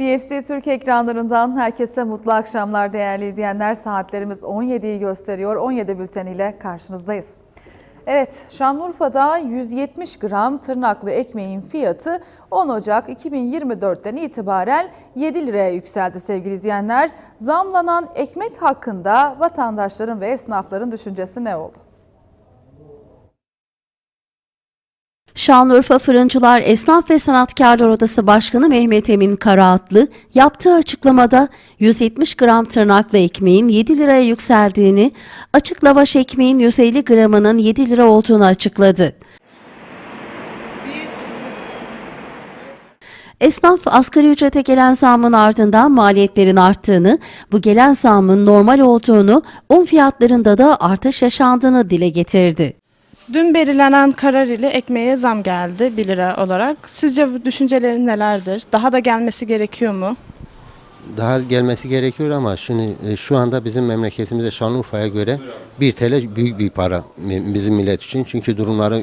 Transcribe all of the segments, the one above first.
BFC Türk ekranlarından herkese mutlu akşamlar değerli izleyenler. Saatlerimiz 17'yi gösteriyor. 17 bülteniyle karşınızdayız. Evet, Şanlıurfa'da 170 gram tırnaklı ekmeğin fiyatı 10 Ocak 2024'ten itibaren 7 liraya yükseldi sevgili izleyenler. Zamlanan ekmek hakkında vatandaşların ve esnafların düşüncesi ne oldu? Şanlıurfa Fırıncılar Esnaf ve Sanatkarlar Odası Başkanı Mehmet Emin Karaatlı yaptığı açıklamada 170 gram tırnaklı ekmeğin 7 liraya yükseldiğini, açık lavaş ekmeğin 150 gramının 7 lira olduğunu açıkladı. Esnaf asgari ücrete gelen zamın ardından maliyetlerin arttığını, bu gelen zamın normal olduğunu, un fiyatlarında da artış yaşandığını dile getirdi. Dün belirlenen karar ile ekmeğe zam geldi 1 lira olarak. Sizce bu düşüncelerin nelerdir? Daha da gelmesi gerekiyor mu? Daha gelmesi gerekiyor ama şimdi e, şu anda bizim memleketimizde Şanlıurfa'ya göre 1 TL büyük bir para bizim millet için. Çünkü durumları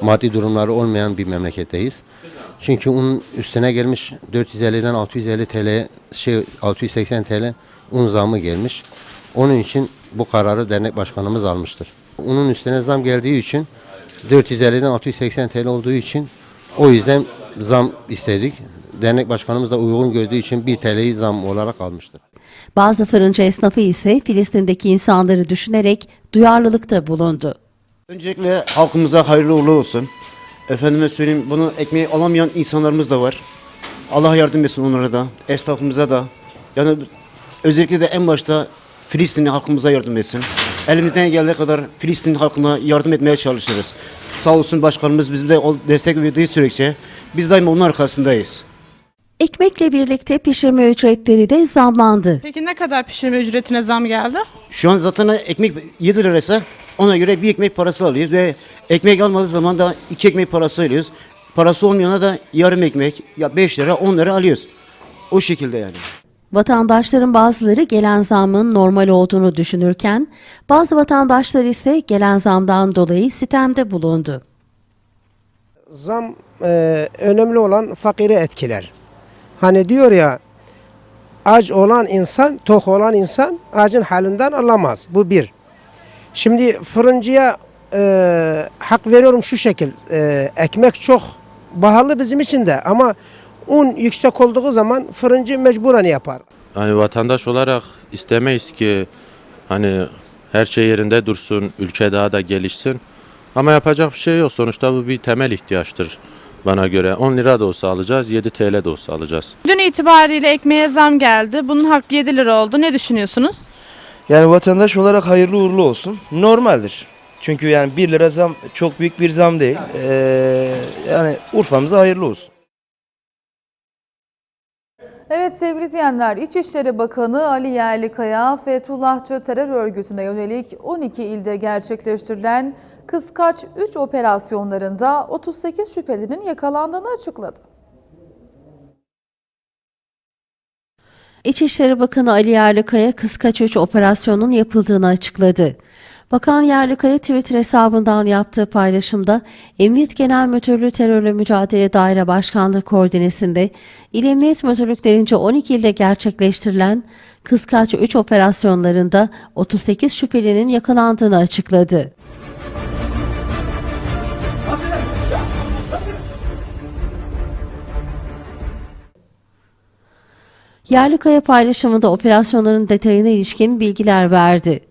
maddi durumları olmayan bir memleketteyiz. Çünkü un üstüne gelmiş 450'den 650 TL şey 680 TL un zamı gelmiş. Onun için bu kararı dernek başkanımız almıştır. Unun üstüne zam geldiği için 450'den 680 TL olduğu için o yüzden zam istedik. Dernek başkanımız da uygun gördüğü için 1 TL'yi zam olarak almıştır. Bazı fırıncı esnafı ise Filistin'deki insanları düşünerek duyarlılıkta bulundu. Öncelikle halkımıza hayırlı uğurlu olsun. Efendime söyleyeyim bunu ekmeği alamayan insanlarımız da var. Allah yardım etsin onlara da, esnafımıza da. Yani özellikle de en başta Filistinli halkımıza yardım etsin. Elimizden geldiği kadar Filistin halkına yardım etmeye çalışırız. Sağ olsun başkanımız o destek verdiği sürece biz daima onun arkasındayız. Ekmekle birlikte pişirme ücretleri de zamlandı. Peki ne kadar pişirme ücretine zam geldi? Şu an zaten ekmek 7 liraysa ona göre bir ekmek parası alıyoruz ve ekmek almadığı zaman da iki ekmek parası alıyoruz. Parası olmayana da yarım ekmek ya 5 lira 10 lira alıyoruz. O şekilde yani. Vatandaşların bazıları gelen zamın normal olduğunu düşünürken, bazı vatandaşlar ise gelen zamdan dolayı sitemde bulundu. Zam e, önemli olan fakiri etkiler. Hani diyor ya aç olan insan, tok olan insan acın halinden anlamaz. Bu bir. Şimdi fırıncıya e, hak veriyorum şu şekil. e, ekmek çok pahalı bizim için de ama un yüksek olduğu zaman fırıncı mecburen yapar. Hani vatandaş olarak istemeyiz ki hani her şey yerinde dursun, ülke daha da gelişsin. Ama yapacak bir şey yok. Sonuçta bu bir temel ihtiyaçtır bana göre. 10 lira da olsa alacağız, 7 TL de olsa alacağız. Dün itibariyle ekmeğe zam geldi. Bunun hakkı 7 lira oldu. Ne düşünüyorsunuz? Yani vatandaş olarak hayırlı uğurlu olsun. Normaldir. Çünkü yani 1 lira zam çok büyük bir zam değil. Ee, yani Urfa'mıza hayırlı olsun. Evet sevgili izleyenler, İçişleri Bakanı Ali Yerlikaya, Fethullahçı terör örgütüne yönelik 12 ilde gerçekleştirilen Kıskaç 3 operasyonlarında 38 şüphelinin yakalandığını açıkladı. İçişleri Bakanı Ali Yerlikaya Kıskaç 3 operasyonun yapıldığını açıkladı. Bakan Yerlikaya Twitter hesabından yaptığı paylaşımda Emniyet Genel Müdürlüğü Terörle Mücadele Daire Başkanlığı koordinesinde İl Emniyet Müdürlüklerince 12 ilde gerçekleştirilen Kıskaç 3 operasyonlarında 38 şüphelinin yakalandığını açıkladı. Yerlikaya paylaşımında operasyonların detayına ilişkin bilgiler verdi.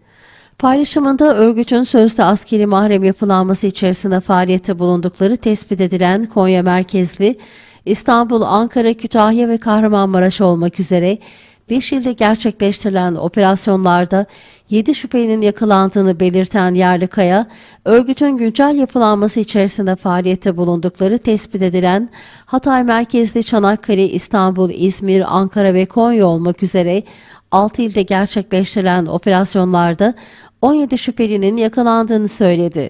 Paylaşımında örgütün sözde askeri mahrem yapılanması içerisinde faaliyette bulundukları tespit edilen Konya merkezli İstanbul, Ankara, Kütahya ve Kahramanmaraş olmak üzere 5 ilde gerçekleştirilen operasyonlarda 7 şüphelinin yakalandığını belirten Yerlikaya, örgütün güncel yapılanması içerisinde faaliyette bulundukları tespit edilen Hatay merkezli Çanakkale, İstanbul, İzmir, Ankara ve Konya olmak üzere 6 ilde gerçekleştirilen operasyonlarda 17 şüphelinin yakalandığını söyledi.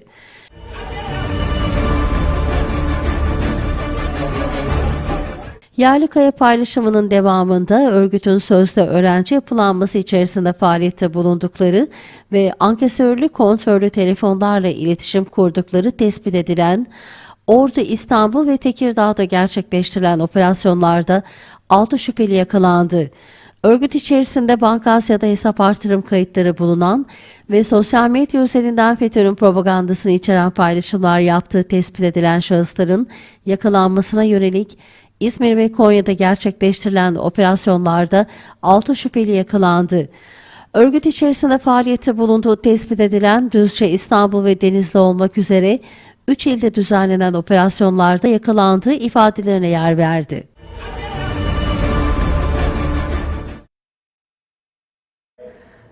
Yerlikaya paylaşımının devamında örgütün sözde öğrenci yapılanması içerisinde faaliyette bulundukları ve ankesörlü kontrollü telefonlarla iletişim kurdukları tespit edilen Ordu, İstanbul ve Tekirdağ'da gerçekleştirilen operasyonlarda 6 şüpheli yakalandı. Örgüt içerisinde Banka hesap artırım kayıtları bulunan ve sosyal medya üzerinden FETÖ'nün propagandasını içeren paylaşımlar yaptığı tespit edilen şahısların yakalanmasına yönelik İzmir ve Konya'da gerçekleştirilen operasyonlarda 6 şüpheli yakalandı. Örgüt içerisinde faaliyette bulunduğu tespit edilen Düzce, İstanbul ve Denizli olmak üzere 3 ilde düzenlenen operasyonlarda yakalandığı ifadelerine yer verdi.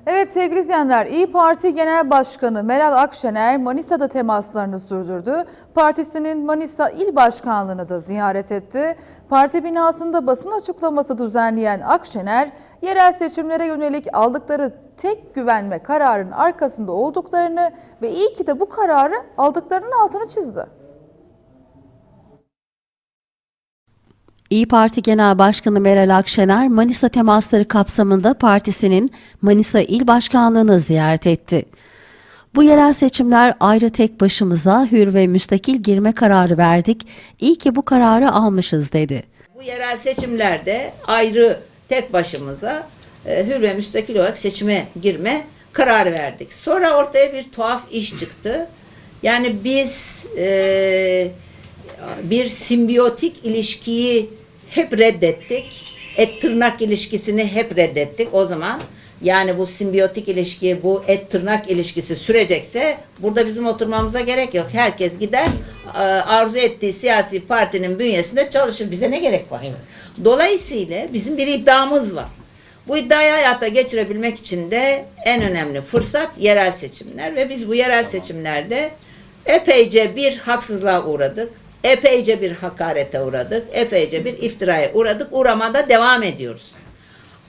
Evet sevgili izleyenler, İyi Parti Genel Başkanı Meral Akşener Manisa'da temaslarını sürdürdü. Partisinin Manisa İl Başkanlığı'nı da ziyaret etti. Parti binasında basın açıklaması düzenleyen Akşener, yerel seçimlere yönelik aldıkları tek güvenme kararının arkasında olduklarını ve iyi ki de bu kararı aldıklarının altını çizdi. İyi Parti Genel Başkanı Meral Akşener, Manisa temasları kapsamında partisinin Manisa İl Başkanlığı'nı ziyaret etti. Bu yerel seçimler ayrı tek başımıza hür ve müstakil girme kararı verdik. İyi ki bu kararı almışız dedi. Bu yerel seçimlerde ayrı tek başımıza e, hür ve müstakil olarak seçime girme kararı verdik. Sonra ortaya bir tuhaf iş çıktı. Yani biz e, bir simbiyotik ilişkiyi hep reddettik. Et tırnak ilişkisini hep reddettik. O zaman yani bu simbiyotik ilişki, bu et tırnak ilişkisi sürecekse burada bizim oturmamıza gerek yok. Herkes gider e, arzu ettiği siyasi partinin bünyesinde çalışır. Bize ne gerek var? Dolayısıyla bizim bir iddiamız var. Bu iddiayı hayata geçirebilmek için de en önemli fırsat yerel seçimler ve biz bu yerel seçimlerde epeyce bir haksızlığa uğradık. Epeyce bir hakarete uğradık. Epeyce bir iftiraya uğradık. Uğramada devam ediyoruz.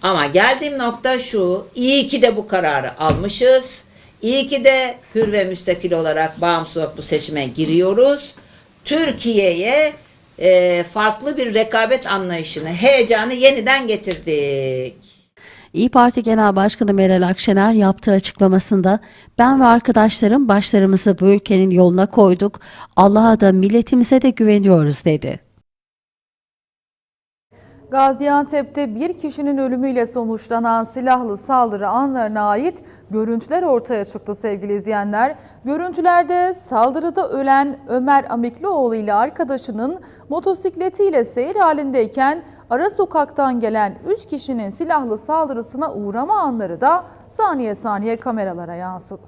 Ama geldiğim nokta şu. iyi ki de bu kararı almışız. İyi ki de hür ve müstakil olarak bağımsız olarak bu seçime giriyoruz. Türkiye'ye e, farklı bir rekabet anlayışını, heyecanı yeniden getirdik. İyi Parti Genel Başkanı Meral Akşener yaptığı açıklamasında ben ve arkadaşlarım başlarımızı bu ülkenin yoluna koyduk. Allah'a da milletimize de güveniyoruz dedi. Gaziantep'te bir kişinin ölümüyle sonuçlanan silahlı saldırı anlarına ait görüntüler ortaya çıktı sevgili izleyenler. Görüntülerde saldırıda ölen Ömer Amiklioğlu ile arkadaşının motosikletiyle seyir halindeyken ara sokaktan gelen 3 kişinin silahlı saldırısına uğrama anları da saniye saniye kameralara yansıdı.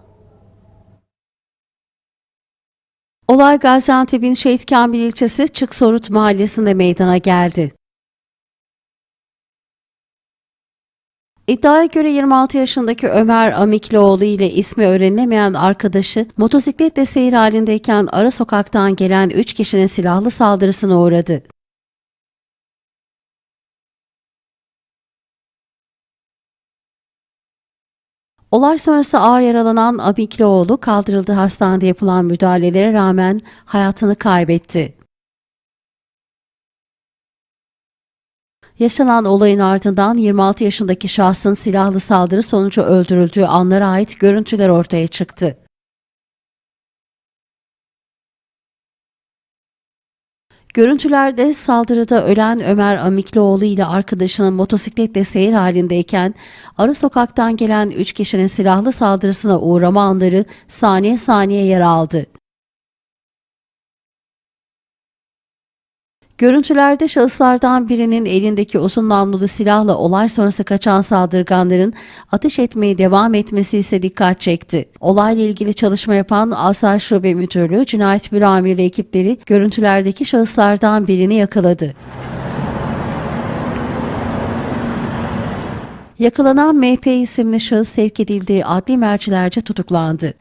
Olay Gaziantep'in Şehit Kamil ilçesi Çıksorut mahallesinde meydana geldi. İddiaya göre 26 yaşındaki Ömer Amiklioğlu ile ismi öğrenilemeyen arkadaşı motosikletle seyir halindeyken ara sokaktan gelen 3 kişinin silahlı saldırısına uğradı. Olay sonrası ağır yaralanan Amiklioğlu kaldırıldığı hastanede yapılan müdahalelere rağmen hayatını kaybetti. Yaşanan olayın ardından 26 yaşındaki şahsın silahlı saldırı sonucu öldürüldüğü anlara ait görüntüler ortaya çıktı. Görüntülerde saldırıda ölen Ömer Amiklioğlu ile arkadaşının motosikletle seyir halindeyken ara sokaktan gelen 3 kişinin silahlı saldırısına uğrama anları saniye saniye yer aldı. Görüntülerde şahıslardan birinin elindeki uzun namlulu silahla olay sonrası kaçan saldırganların ateş etmeye devam etmesi ise dikkat çekti. Olayla ilgili çalışma yapan Asayiş Şube Müdürlüğü Cinayet Büro Amirliği ekipleri görüntülerdeki şahıslardan birini yakaladı. Yakalanan MP isimli şahıs sevk edildiği adli mercilerce tutuklandı.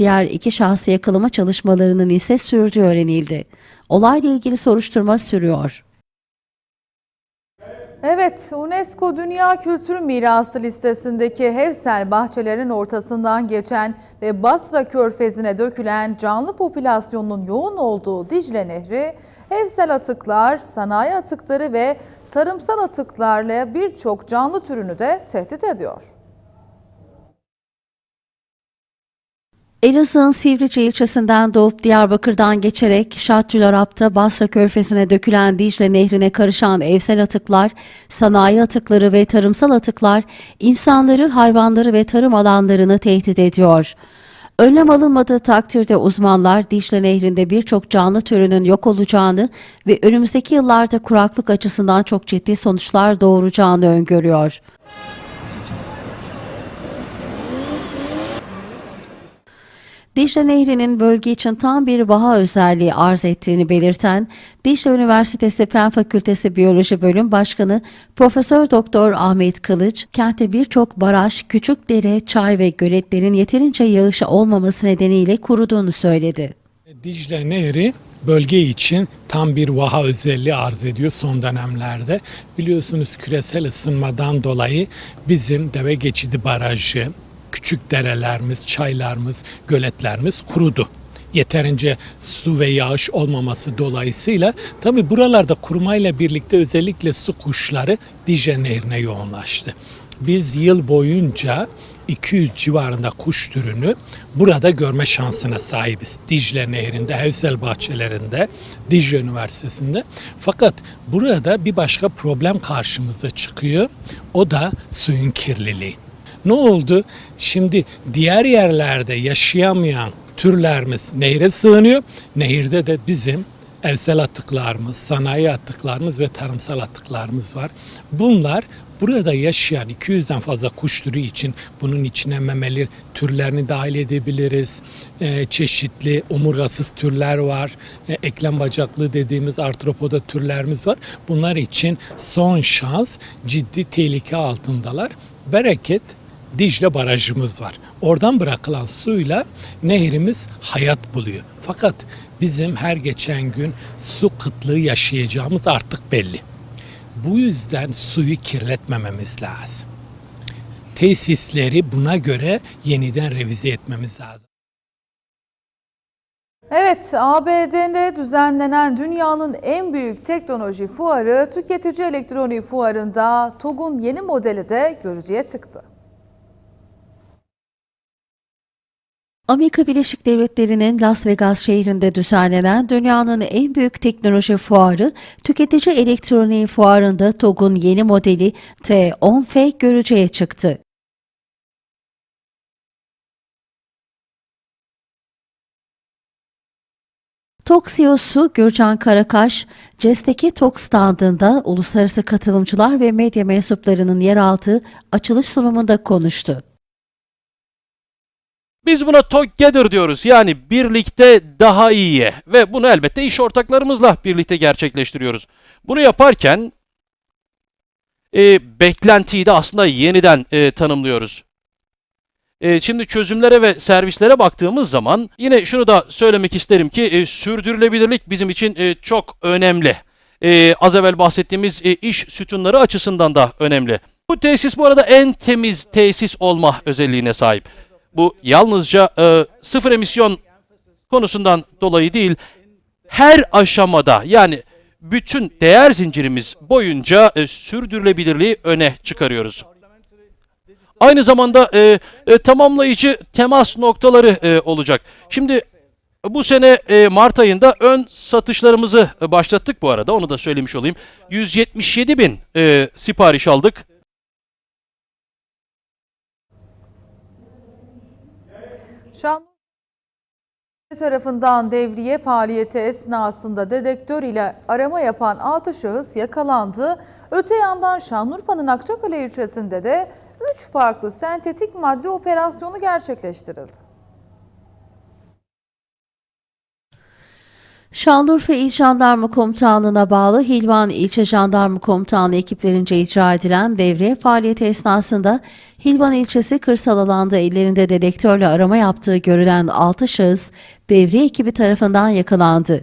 Diğer iki şahsı yakalama çalışmalarının ise sürdüğü öğrenildi. Olayla ilgili soruşturma sürüyor. Evet, UNESCO Dünya Kültür Mirası listesindeki Hevsel bahçelerin ortasından geçen ve Basra Körfezi'ne dökülen canlı popülasyonun yoğun olduğu Dicle Nehri, Hevsel atıklar, sanayi atıkları ve tarımsal atıklarla birçok canlı türünü de tehdit ediyor. Elazığ'ın Sivrice ilçesinden doğup Diyarbakır'dan geçerek Şahtül Arap'ta Basra Körfezi'ne dökülen Dicle Nehri'ne karışan evsel atıklar, sanayi atıkları ve tarımsal atıklar insanları, hayvanları ve tarım alanlarını tehdit ediyor. Önlem alınmadığı takdirde uzmanlar Dicle Nehri'nde birçok canlı türünün yok olacağını ve önümüzdeki yıllarda kuraklık açısından çok ciddi sonuçlar doğuracağını öngörüyor. Dicle Nehri'nin bölge için tam bir vaha özelliği arz ettiğini belirten Dicle Üniversitesi Fen Fakültesi Biyoloji Bölüm Başkanı Profesör Doktor Ahmet Kılıç, kentte birçok baraj, küçük dere, çay ve göletlerin yeterince yağışı olmaması nedeniyle kuruduğunu söyledi. Dicle Nehri bölge için tam bir vaha özelliği arz ediyor son dönemlerde. Biliyorsunuz küresel ısınmadan dolayı bizim Deve Geçidi Barajı, küçük derelerimiz, çaylarımız, göletlerimiz kurudu. Yeterince su ve yağış olmaması dolayısıyla tabi buralarda kurumayla birlikte özellikle su kuşları Dicle Nehri'ne yoğunlaştı. Biz yıl boyunca 200 civarında kuş türünü burada görme şansına sahibiz. Dicle Nehri'nde, Hevsel bahçelerinde, Dicle Üniversitesi'nde. Fakat burada bir başka problem karşımıza çıkıyor. O da suyun kirliliği. Ne oldu? Şimdi diğer yerlerde yaşayamayan türlerimiz nehre sığınıyor. Nehirde de bizim evsel atıklarımız, sanayi atıklarımız ve tarımsal atıklarımız var. Bunlar burada yaşayan 200'den fazla kuş türü için bunun içine memeli türlerini dahil edebiliriz. Ee, çeşitli omurgasız türler var. Ee, eklem bacaklı dediğimiz artropoda türlerimiz var. Bunlar için son şans ciddi tehlike altındalar. Bereket Dicle barajımız var. Oradan bırakılan suyla nehrimiz hayat buluyor. Fakat bizim her geçen gün su kıtlığı yaşayacağımız artık belli. Bu yüzden suyu kirletmememiz lazım. Tesisleri buna göre yeniden revize etmemiz lazım. Evet, ABD'de düzenlenen dünyanın en büyük teknoloji fuarı tüketici elektronik fuarında TOG'un yeni modeli de görücüye çıktı. Amerika Birleşik Devletleri'nin Las Vegas şehrinde düzenlenen dünyanın en büyük teknoloji fuarı, tüketici elektroniği fuarında TOG'un yeni modeli T10F görücüye çıktı. TOG CEO'su Gürcan Karakaş, CES'teki TOG standında uluslararası katılımcılar ve medya mensuplarının yer aldığı açılış sunumunda konuştu. Biz buna together diyoruz. Yani birlikte daha iyiye ve bunu elbette iş ortaklarımızla birlikte gerçekleştiriyoruz. Bunu yaparken e, beklentiyi de aslında yeniden e, tanımlıyoruz. E, şimdi çözümlere ve servislere baktığımız zaman yine şunu da söylemek isterim ki e, sürdürülebilirlik bizim için e, çok önemli. E, az evvel bahsettiğimiz e, iş sütunları açısından da önemli. Bu tesis bu arada en temiz tesis olma özelliğine sahip. Bu yalnızca e, sıfır emisyon konusundan dolayı değil, her aşamada yani bütün değer zincirimiz boyunca e, sürdürülebilirliği öne çıkarıyoruz. Aynı zamanda e, e, tamamlayıcı temas noktaları e, olacak. Şimdi bu sene e, Mart ayında ön satışlarımızı e, başlattık bu arada onu da söylemiş olayım. 177 bin e, sipariş aldık. Şanlıurfa tarafından devriye faaliyeti esnasında dedektör ile arama yapan 6 şahıs yakalandı. Öte yandan Şanlıurfa'nın Akçakale ilçesinde de 3 farklı sentetik madde operasyonu gerçekleştirildi. Şanlıurfa İl Jandarma Komutanlığı'na bağlı Hilvan İlçe Jandarma Komutanlığı ekiplerince icra edilen devriye faaliyeti esnasında Hilvan ilçesi kırsal alanda ellerinde dedektörle arama yaptığı görülen 6 şahıs devriye ekibi tarafından yakalandı.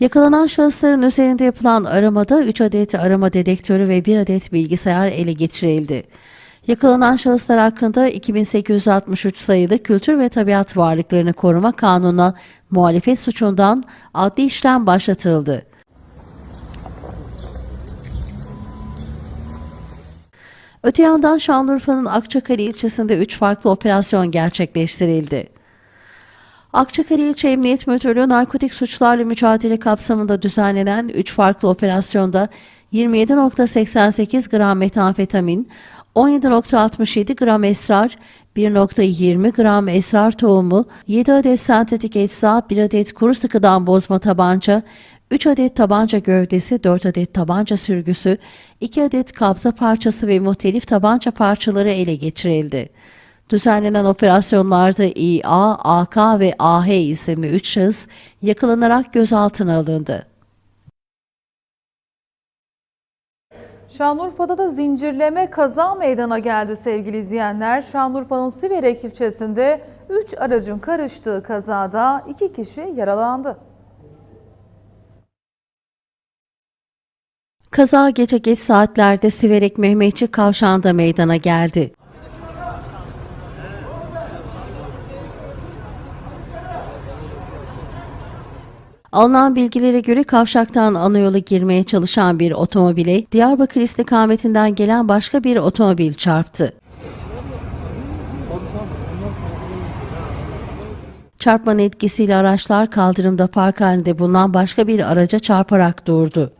Yakalanan şahısların üzerinde yapılan aramada 3 adet arama dedektörü ve 1 adet bilgisayar ele geçirildi. Yakalanan şahıslar hakkında 2863 sayılı Kültür ve Tabiat Varlıklarını Koruma Kanunu'na muhalefet suçundan adli işlem başlatıldı. Öte yandan Şanlıurfa'nın Akçakale ilçesinde 3 farklı operasyon gerçekleştirildi. Akçakale İlçe Emniyet Müdürlüğü narkotik suçlarla mücadele kapsamında düzenlenen 3 farklı operasyonda 27.88 gram metamfetamin, 17.67 gram esrar, 1.20 gram esrar tohumu, 7 adet sentetik ecza, 1 adet kuru sıkıdan bozma tabanca, 3 adet tabanca gövdesi, 4 adet tabanca sürgüsü, 2 adet kabza parçası ve muhtelif tabanca parçaları ele geçirildi. Düzenlenen operasyonlarda İA, AK ve AH isimli 3 şahıs yakalanarak gözaltına alındı. Şanlıurfa'da da zincirleme kaza meydana geldi sevgili izleyenler. Şanlıurfa'nın Siverek ilçesinde 3 aracın karıştığı kazada 2 kişi yaralandı. Kaza gece geç saatlerde Siverek Mehmetçik kavşağında meydana geldi. Alınan bilgilere göre kavşaktan ana girmeye çalışan bir otomobile Diyarbakır istikametinden gelen başka bir otomobil çarptı. Çarpmanın etkisiyle araçlar kaldırımda park halinde bulunan başka bir araca çarparak durdu.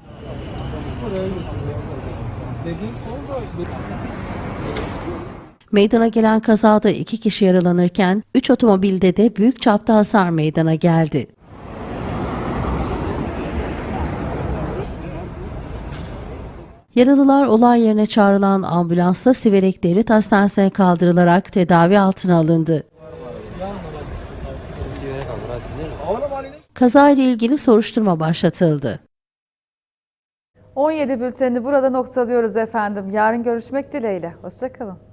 Meydana gelen kazada iki kişi yaralanırken üç otomobilde de büyük çapta hasar meydana geldi. Yaralılar olay yerine çağrılan ambulansla Siverek Devlet Hastanesi'ne kaldırılarak tedavi altına alındı. Kazayla ilgili soruşturma başlatıldı. 17 bültenini burada noktalıyoruz efendim. Yarın görüşmek dileğiyle. Hoşçakalın.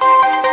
you.